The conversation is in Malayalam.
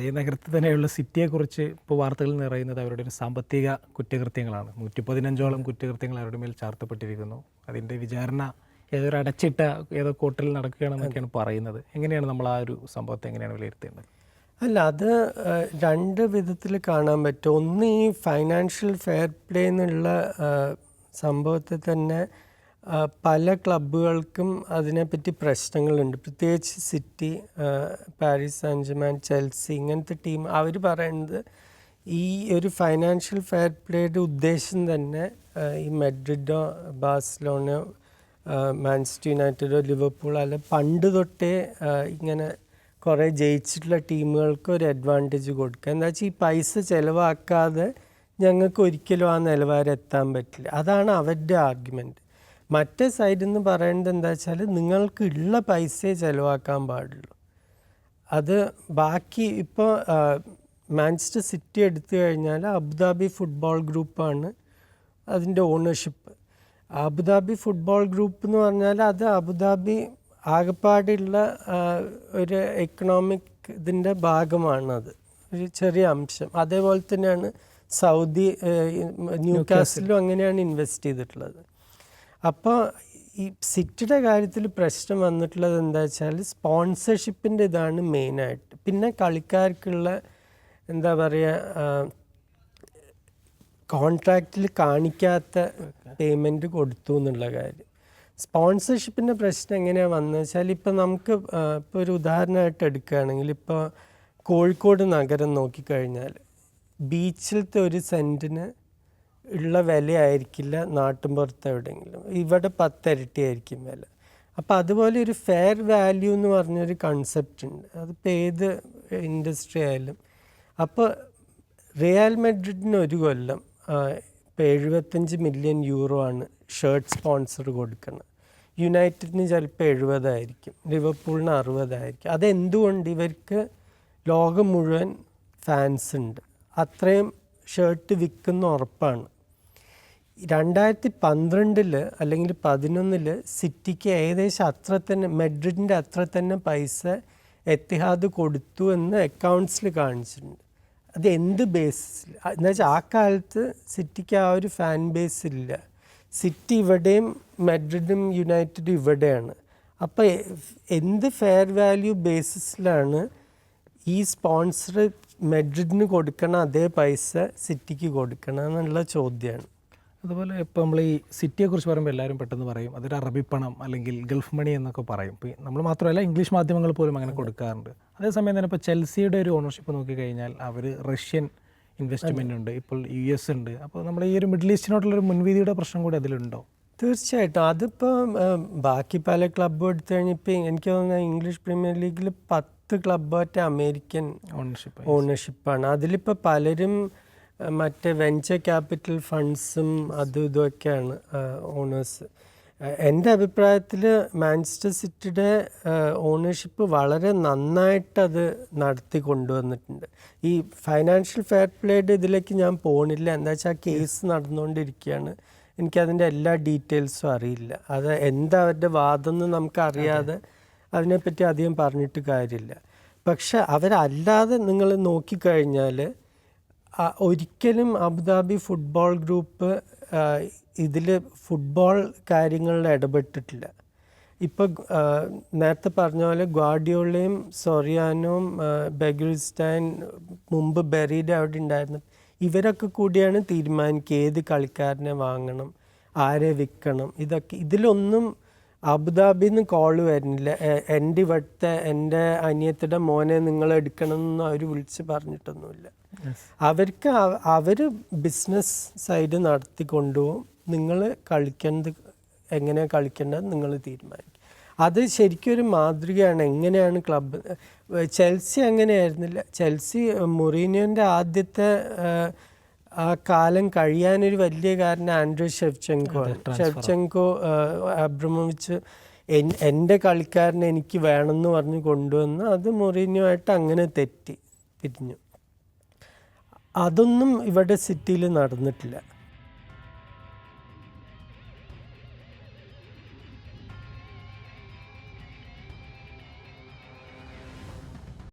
ഈ നഗരത്തിൽ തന്നെയുള്ള സിറ്റിയെക്കുറിച്ച് ഇപ്പോൾ വാർത്തകൾ നിറയുന്നത് അവരുടെ ഒരു സാമ്പത്തിക കുറ്റകൃത്യങ്ങളാണ്. നൂറ്റി പതിനഞ്ചോളം കുറ്റകൃത്യങ്ങൾ അവരുടെ മേൽ ചാർത്തപ്പെട്ടിരിക്കുന്നു. അതിന്റെ വിചാരണ ഏതൊരു അടച്ചിട്ട ഏതോ കോർട്ടിൽ നടക്കുകയാണെന്നൊക്കെയാണ് പറയുന്നത്. എങ്ങനെയാണ് നമ്മൾ ആ ഒരു സംഭവത്തെ എങ്ങനെയാണ് വിലയിരുത്തേണ്ടത്? അല്ല അത് രണ്ട് വിധത്തിൽ കാണാൻ പറ്റും. ഒന്ന് ഈ ഫൈനാൻഷ്യൽ ഫെയർ പ്ലേ എന്നുള്ള സംഭവത്തെ തന്നെ പല ക്ലബ്ബുകൾക്കും അതിനെപ്പറ്റി പ്രശ്നങ്ങളുണ്ട്. പ്രത്യേകിച്ച് city Paris Saint Germain Chelsea ഇങ്ങനത്തെ ടീം. അവർ പറയുന്നത് ഈ ഒരു ഫൈനാൻഷ്യൽ ഫെയർ പ്ലേയുടെ ഉദ്ദേശം തന്നെ ഈ മെഡ്രിഡോ ബാഴ്സലോണയോ മാൻസ്റ്റർ യുണൈറ്റഡോ ലിവർപൂളോ അല്ല പണ്ട് തൊട്ടേ ഇങ്ങനെ കുറേ ജയിച്ചിട്ടുള്ള ടീമുകൾക്ക് ഒരു അഡ്വാന്റേജ് കൊടുക്കുക. എന്താ വെച്ചാൽ ഈ പൈസ ചിലവാക്കാതെ ഞങ്ങൾക്ക് ഒരിക്കലും ആ നിലവാരം എത്താൻ പറ്റില്ല. അതാണ് അവരുടെ ആർഗ്യുമെന്റ് മറ്റേ സൈഡിൽ നിന്ന് പറയേണ്ടത് എന്താ വെച്ചാൽ നിങ്ങൾക്ക് ഉള്ള പൈസയെ ചിലവാക്കാൻ പാടുള്ളൂ. അത് ബാക്കി ഇപ്പോൾ മാഞ്ചസ്റ്റർ സിറ്റി എടുത്തു കഴിഞ്ഞാൽ അബുദാബി ഫുട്ബോൾ ഗ്രൂപ്പാണ് അതിന്റെ ഓണർഷിപ്പ് അബുദാബി ഫുട്ബോൾ ഗ്രൂപ്പ് എന്ന് പറഞ്ഞാൽ അത് അബുദാബി ആകെപ്പാടുള്ള ഒരു എക്കണോമിക് ഇതിന്റെ ഭാഗമാണത് ഒരു ചെറിയ അംശം. അതേപോലെ തന്നെയാണ് സൗദി ന്യൂ കാസിലും അങ്ങനെയാണ് ഇൻവെസ്റ്റ് ചെയ്തിട്ടുള്ളത്. അപ്പോൾ ഈ സിറ്റിയുടെ കാര്യത്തിൽ പ്രശ്നം വന്നിട്ടുള്ളത് എന്താ വെച്ചാൽ സ്പോൺസർഷിപ്പിന്റെ ഇതാണ് മെയിനായിട്ട്. പിന്നെ കളിക്കാർക്കുള്ള എന്താ പറയുക കോൺട്രാക്റ്റിൽ കാണിക്കാത്ത പേയ്മെന്റ് കൊടുത്തു എന്നുള്ള കാര്യം. സ്പോൺസർഷിപ്പിന്റെ പ്രശ്നം എങ്ങനെയാണ് വന്നത് വെച്ചാൽ ഇപ്പോൾ നമുക്ക് ഇപ്പോൾ ഒരു ഉദാഹരണമായിട്ട് എടുക്കുകയാണെങ്കിൽ ഇപ്പോൾ കോഴിക്കോട് നഗരം നോക്കിക്കഴിഞ്ഞാൽ ബീച്ചിലത്തെ ഒരു സെന്റിന് ഉള്ള വിലയായിരിക്കില്ല നാട്ടിൻപുറത്ത് എവിടെയെങ്കിലും. ഇവിടെ പത്തിരട്ടി ആയിരിക്കും വില. അപ്പോൾ അതുപോലെ ഒരു ഫെയർ വാല്യൂ എന്ന് പറഞ്ഞൊരു കൺസെപ്റ്റ് ഉണ്ട്. അതിപ്പോൾ ഏത് ഇൻഡസ്ട്രി ആയാലും. അപ്പോൾ റിയൽ മെഡ്രിഡിന് ഒരു കൊല്ലം ഇപ്പോൾ എഴുപത്തഞ്ച് മില്യൺ യൂറോ ആണ് ഷർട്ട് സ്പോൺസർ കൊടുക്കുന്നത്. യുണൈറ്റഡിന് ചിലപ്പോൾ എഴുപതായിരിക്കും ലിവർപൂളിന് അറുപതായിരിക്കും. അതെന്തുകൊണ്ട് ഇവർക്ക് ലോകം മുഴുവൻ ഫാൻസ് ഉണ്ട്? അത്രയും ഷർട്ട് വിൽക്കുന്ന ഉറപ്പാണ്. രണ്ടായിരത്തി പന്ത്രണ്ടിൽ അല്ലെങ്കിൽ പതിനൊന്നിൽ സിറ്റിക്ക് ഏകദേശം അത്ര തന്നെ മെഡ്രിഡിന്റെ അത്ര തന്നെ പൈസ എത്തിഹാദ് കൊടുത്തു എന്ന് അക്കൗണ്ട്സിൽ കാണിച്ചിട്ടുണ്ട്. അത് എന്ത് ബേസിൽ എന്നുവെച്ചാൽ ആ കാലത്ത് സിറ്റിക്ക് ആ ഒരു ഫാൻ ബേസ് ഇല്ല. സിറ്റി ഇവിടെയും മെഡ്രിഡും യുണൈറ്റഡും ഇവിടെയാണ്. അപ്പോൾ എന്ത് ഫെയർ വാല്യൂ ബേസിസിലാണ് ഈ സ്പോൺസർ മെഡ്രിഡിന് കൊടുക്കണം അതേ പൈസ സിറ്റിക്ക് കൊടുക്കണം എന്നുള്ള ചോദ്യമാണ് അതുപോലെ ഇപ്പോൾ നമ്മൾ ഈ സിറ്റിയെക്കുറിച്ച് പറയുമ്പോൾ എല്ലാവരും പെട്ടെന്ന് പറയും അതൊരു അറബിപ്പണം പണം അല്ലെങ്കിൽ ഗൾഫ് മണി എന്നൊക്കെ പറയും. ഇപ്പോൾ നമ്മൾ മാത്രമല്ല ഇംഗ്ലീഷ് മാധ്യമങ്ങൾ പോലും അങ്ങനെ കൊടുക്കാറുണ്ട്. അതേസമയം തന്നെ ഇപ്പോൾ ചെൽസിയുടെ ഒരു ഓണർഷിപ്പ് നോക്കിക്കഴിഞ്ഞാൽ അവർ റഷ്യൻ ഇൻവെസ്റ്റ്മെന്റ് ഉണ്ട് ഇപ്പോൾ യു എസ് ഉണ്ട്. അപ്പോൾ നമ്മൾ ഈ ഒരു മിഡിൽ ഈസ്റ്റിനോട്ടുള്ളൊരു മുൻവിധിയുടെ പ്രശ്നം കൂടി അതിലുണ്ടോ? തീർച്ചയായിട്ടും. അതിപ്പോൾ ബാക്കി പല ക്ലബ്ബ് എടുത്തു കഴിഞ്ഞപ്പോൾ എനിക്ക് തോന്നുന്നത് ഇംഗ്ലീഷ് പ്രീമിയർ ലീഗിൽ പത്ത് ക്ലബ്ബായിട്ട് അമേരിക്കൻ ഓണർഷിപ്പ് ഓണർഷിപ്പാണ് അതിലിപ്പോൾ പലരും മറ്റേ വെഞ്ചർ ക്യാപിറ്റൽ ഫണ്ട്സും അതും ഇതൊക്കെയാണ് ഓണേഴ്സ് എന്റെ അഭിപ്രായത്തിൽ മാഞ്ചസ്റ്റർ സിറ്റിയുടെ ഓണർഷിപ്പ് വളരെ നന്നായിട്ട് അത് നടത്തി കൊണ്ടുവന്നിട്ടുണ്ട്. ഈ ഫൈനാൻഷ്യൽ ഫെയർ പ്ലേയുടെ ഇതിലേക്ക് ഞാൻ പോണില്ല. എന്താ വെച്ചാൽ കേസ് നടന്നുകൊണ്ടിരിക്കുകയാണ്. എനിക്കതിന്റെ എല്ലാ ഡീറ്റെയിൽസും അറിയില്ല. അത് എന്താ അവരുടെ വാദം എന്ന് നമുക്കറിയാതെ അതിനെപ്പറ്റി അധികം പറഞ്ഞിട്ട് കാര്യമില്ല. പക്ഷെ അവരല്ലാതെ നിങ്ങൾ നോക്കിക്കഴിഞ്ഞാൽ ആ, ഒരിക്കലും അബുദാബി ഫുട്ബോൾ ഗ്രൂപ്പ് ഇതിൽ ഫുട്ബോൾ കാര്യങ്ങളിൽ ഇടപെട്ടിട്ടില്ല. ഇപ്പോൾ നേരത്തെ പറഞ്ഞ പോലെ ഗ്വാഡിയോളയും സൊറിയാനും ബെഗുരിസ്റ്റാൻ മുമ്പ് ബെറീഡ് അവിടെ ഉണ്ടായിരുന്നു ഇവരൊക്കെ കൂടിയാണ് തീരുമാനിക്കുക. ഏത് കളിക്കാരനെ വാങ്ങണം ആരെ വിൽക്കണം ഇതൊക്കെ ഇതിലൊന്നും അബുദാബിയിൽ നിന്ന് കോൾ വരുന്നില്ല എന്റെ ഇവിടുത്തെ എന്റെ അനിയത്തിയുടെ മോനെ നിങ്ങൾ എടുക്കണം എന്ന് അവർ വിളിച്ച് പറഞ്ഞിട്ടൊന്നുമില്ല. അവർക്ക് അവർ ബിസിനസ് സൈഡ് നടത്തി കൊണ്ടുപോകും നിങ്ങൾ കളിക്കേണ്ടത് എങ്ങനെയാണ് കളിക്കേണ്ടത് നിങ്ങൾ തീരുമാനിക്കും. അത് ശരിക്കും ഒരു മാതൃകയാണ്. എങ്ങനെയാണ് ക്ലബ്ബ് ചെൽസി അങ്ങനെയായിരുന്നില്ല. ചെൽസി മൊറീനിയോന്റെ ആദ്യത്തെ ആ, കാലം കഴിയാനൊരു വലിയ കാരണം ആൻഡ്രൂ ഷെഫ്ചെങ്കോ ആണ്. ഷെഫ്ചെങ്കോ അബ്രമോവിച്ച് എൻ- എന്റെ കളിക്കാരനെ എനിക്ക് വേണമെന്ന് പറഞ്ഞ് കൊണ്ടുവന്ന് അത് മുറിഞ്ഞുമായിട്ട് അങ്ങനെ തെറ്റി പിരിഞ്ഞു. അതൊന്നും ഇവിടെ സിറ്റിയിൽ നടന്നിട്ടില്ല.